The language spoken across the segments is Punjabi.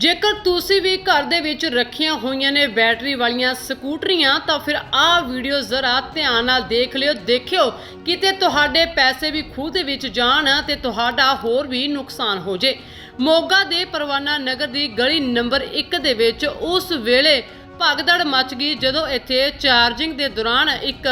ਜੇਕਰ ਤੁਸੀਂ ਵੀ ਘਰ ਦੇ ਵਿੱਚ ਰੱਖੀਆਂ ਹੋਈਆਂ ਨੇ ਬੈਟਰੀ ਵਾਲੀਆਂ ਸਕੂਟਰੀਆਂ, ਤਾਂ ਫਿਰ ਆਹ ਵੀਡੀਓ ਜ਼ਰਾ ਧਿਆਨ ਨਾਲ ਦੇਖ ਲਿਓ। ਦੇਖਿਓ, ਕਿਤੇ ਤੁਹਾਡੇ ਪੈਸੇ ਵੀ ਖੂਹ ਦੇ ਵਿੱਚ ਜਾਣ ਤੇ ਤੁਹਾਡਾ ਹੋਰ ਵੀ ਨੁਕਸਾਨ ਹੋ ਜੇ। ਮੋਗਾ ਦੇ ਪਰਵਾਨਾ ਨਗਰ ਦੀ ਗਲੀ ਨੰਬਰ 1 ਦੇ ਵਿੱਚ ਉਸ ਵੇਲੇ ਭਗਦੜ ਮਚ ਗਈ, ਜਦੋਂ ਇੱਥੇ ਚਾਰਜਿੰਗ ਦੇ ਦੌਰਾਨ ਇੱਕ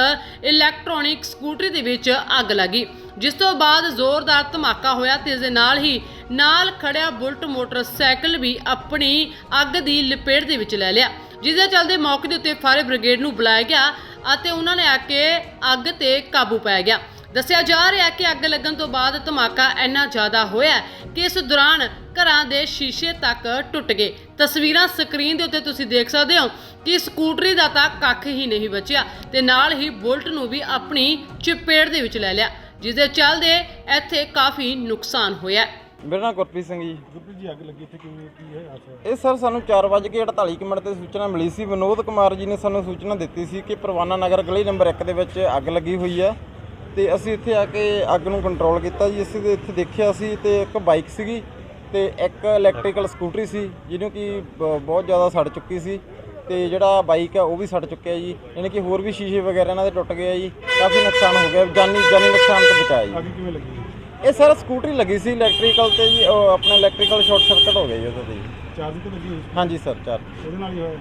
ਇਲੈਕਟ੍ਰੋਨਿਕ ਸਕੂਟਰੀ ਦੇ ਵਿੱਚ ਅੱਗ ਲੱਗੀ। ਜਿਸ ਤੋਂ ਬਾਅਦ ਜ਼ੋਰਦਾਰ ਧਮਾਕਾ ਹੋਇਆ ਤੇ ਇਸ ਦੇ ਨਾਲ ਹੀ ਨਾਲ ਖੜਿਆ ਬੁਲਟ ਮੋਟਰਸਾਈਕਲ ਵੀ ਆਪਣੀ ਅੱਗ ਦੀ ਲਪੇਟ ਦੇ ਵਿੱਚ ਲੈ ਲਿਆ। ਜਿਸ ਦੇ ਚੱਲਦੇ ਮੌਕੇ ਦੇ ਉੱਤੇ ਫਾਇਰ ਬ੍ਰਿਗੇਡ ਨੂੰ ਬੁਲਾਇਆ ਗਿਆ ਅਤੇ ਉਹਨਾਂ ਨੇ ਆ ਕੇ ਅੱਗ ਤੇ ਕਾਬੂ ਪਾਇਆ ਗਿਆ। ਦੱਸਿਆ ਜਾ ਰਿਹਾ ਹੈ ਕਿ ਅੱਗ ਲੱਗਣ ਤੋਂ ਬਾਅਦ ਧਮਾਕਾ ਇੰਨਾ ਜ਼ਿਆਦਾ ਹੋਇਆ ਕਿ ਇਸ ਦੌਰਾਨ ਘਰਾਂ ਦੇ ਸ਼ੀਸ਼ੇ ਤੱਕ ਟੁੱਟ ਗਏ। ਤਸਵੀਰਾਂ ਸਕਰੀਨ ਦੇ ਉੱਤੇ ਤੁਸੀਂ ਦੇਖ ਸਕਦੇ ਹੋ ਕਿ ਸਕੂਟਰੀ ਦਾ ਤਾਂ ਕੱਖ ਹੀ ਨਹੀਂ ਬਚਿਆ ਤੇ ਨਾਲ ਹੀ ਬੁਲਟ ਨੂੰ ਵੀ ਆਪਣੀ ਚਪੇੜ ਦੇ ਵਿੱਚ ਲੈ ਲਿਆ ਜਿਸ ਦੇ ਚੱਲਦੇ ਇੱਥੇ ਕਾਫੀ ਨੁਕਸਾਨ ਹੋਇਆ ਮੇਰਾ ਨਾਮ ਗੁਰਪ੍ਰੀਤ ਸਿੰਘ ਜੀ। ਗੁਰਪ੍ਰੀਤ ਜੀ ਅੱਗ ਲੱਗੀ ਇੱਥੇ ਕਿਵੇਂ ਕੀ ਹੈ ਆਸਾ ਇਹ ਸਰ ਸਾਨੂੰ 4:48 ਮਿੰਟ ਤੇ ਸੂਚਨਾ ਮਿਲੀ ਸੀ। ਵਿਨੋਦ ਕੁਮਾਰ ਜੀ ਨੇ ਸਾਨੂੰ ਸੂਚਨਾ ਦਿੱਤੀ ਸੀ ਕਿ ਪ੍ਰਵਾਨਾ ਨਗਰ ਗਲੀ ਨੰਬਰ 1 ਦੇ ਵਿੱਚ ਅੱਗ ਲੱਗੀ ਹੋਈ ਆ ਤੇ ਅਸੀਂ ਇੱਥੇ ਆ ਕੇ ਅੱਗ ਨੂੰ ਕੰਟਰੋਲ ਕੀਤਾ ਜੀ। ਅਸੀਂ ਤੇ ਇੱਥੇ ਦੇਖਿਆ ਸੀ ਤੇ ਇੱਕ ਬਾਈਕ ਸੀਗੀ ਤੇ ਇੱਕ ਇਲੈਕਟ੍ਰੀਕਲ ਸਕੂਟਰੀ ਸੀ ਜਿਹਨੂੰ ਕਿ ਬ- ਬਹੁਤ ਜ਼ਿਆਦਾ ਸੜ ਚੁੱਕੀ ਸੀ ਤੇ ਜਿਹੜਾ ਬਾਈਕ ਆ ਉਹ ਵੀ ਸੜ ਚੁੱਕਿਆ ਜੀ। ਯਾਨੀ ਕਿ ਹੋਰ ਵੀ ਸ਼ੀਸ਼ੇ ਵਗੈਰਾ ਇਹਨਾਂ ਦੇ ਟੁੱਟ ਗਏ ਆ ਜੀ। ਕਾਫੀ ਨੁਕਸਾਨ ਹੋ ਗਿਆ। ਜਾਨੀ ਜਾਨੀ ਨੁਕਸਾਨ ਤੋਂ ਬਚਾਇਆ ਜੀ। ਅੱਗ ਕਿਵੇਂ ਲੱਗੀ? ਇਹ ਸਰ ਸਕੂਟਰੀ ਲੱਗੀ ਸੀ ਇਲੈਕਟ੍ਰੀਕਲ ਤੇ ਜੀ ਉਹ ਆਪਣਾ ਇਲੈਕਟ੍ਰੀਕਲ ਸ਼ਾਰਟ ਸਰਕਟ ਹੋ ਗਿਆ ਜੀ ਉਹਦੇ ਤੇ ਜੀ। ਚਾਰਜ ਤੇ ਲੱਗੀ ਹੋਈ ਸੀ? ਹਾਂਜੀ ਸਰ ਚਾਰ ਉਹਦੇ ਨਾਲ ਹੀ ਹੋਇਆ ਜੀ।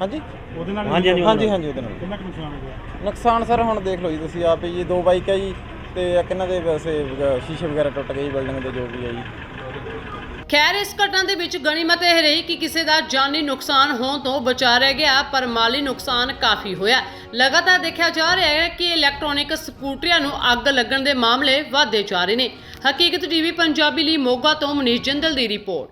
ਹਾਂਜੀ? ਉਹਦੇ ਨਾਲ ਹੀ ਹਾਂਜੀ ਹੋਇਆ? ਹਾਂਜੀ ਹਾਂਜੀ ਉਹਦੇ ਨਾਲ। ਕਿੰਨਾ ਕੁ ਨੁਕਸਾਨ ਹੋ ਗਿਆ? ਨੁਕਸਾਨ ਸਰ ਹੁਣ ਦੇਖ ਲਓ ਜੀ ਤੁਸੀਂ ਆਪ ਹੀ ਜੀ ਦੋ ਬਾਈਕ ਹੈ ਜੀ ਤੇ ਇੱਕ ਇਹਨਾਂ ਦੇ ਵੈਸੇ ਵਗ- ਸ਼ੀਸ਼ੇ ਵਗੈਰਾ ਟੁੱਟ ਗਏ ਜੀ ਬਿਲਡਿੰਗ ਦੇ ਜੋ ਵੀ ਹੈ ਜੀ। ਖੈਰ, ਇਸ ਘਟਨਾ ਦੇ ਵਿੱਚ ਗਣੀਮਤ ਇਹ ਰਹੀ ਕਿ ਕਿਸੇ ਦਾ ਜਾਨੀ ਨੁਕਸਾਨ ਹੋਣ ਤੋਂ ਬਚਾ ਰਹਿ ਗਿਆ, ਪਰ ਮਾਲੀ ਨੁਕਸਾਨ ਕਾਫੀ ਹੋਇਆ। ਲਗਾਤਾਰ ਦੇਖਿਆ ਜਾ ਰਿਹਾ ਹੈ ਕਿ ਇਲੈਕਟ੍ਰੋਨਿਕ ਸਕੂਟਰੀਆਂ ਨੂੰ ਅੱਗ ਲੱਗਣ ਦੇ ਮਾਮਲੇ ਵਧਦੇ ਜਾ ਰਹੇ ਨੇ। ਹਕੀਕਤ ਟੀਵੀ, ਪੰਜਾਬੀ ਲਈ ਮੋਗਾ ਤੋਂ ਮਨੀਸ਼ ਜਿੰਦਲ ਦੀ ਰਿਪੋਰਟ।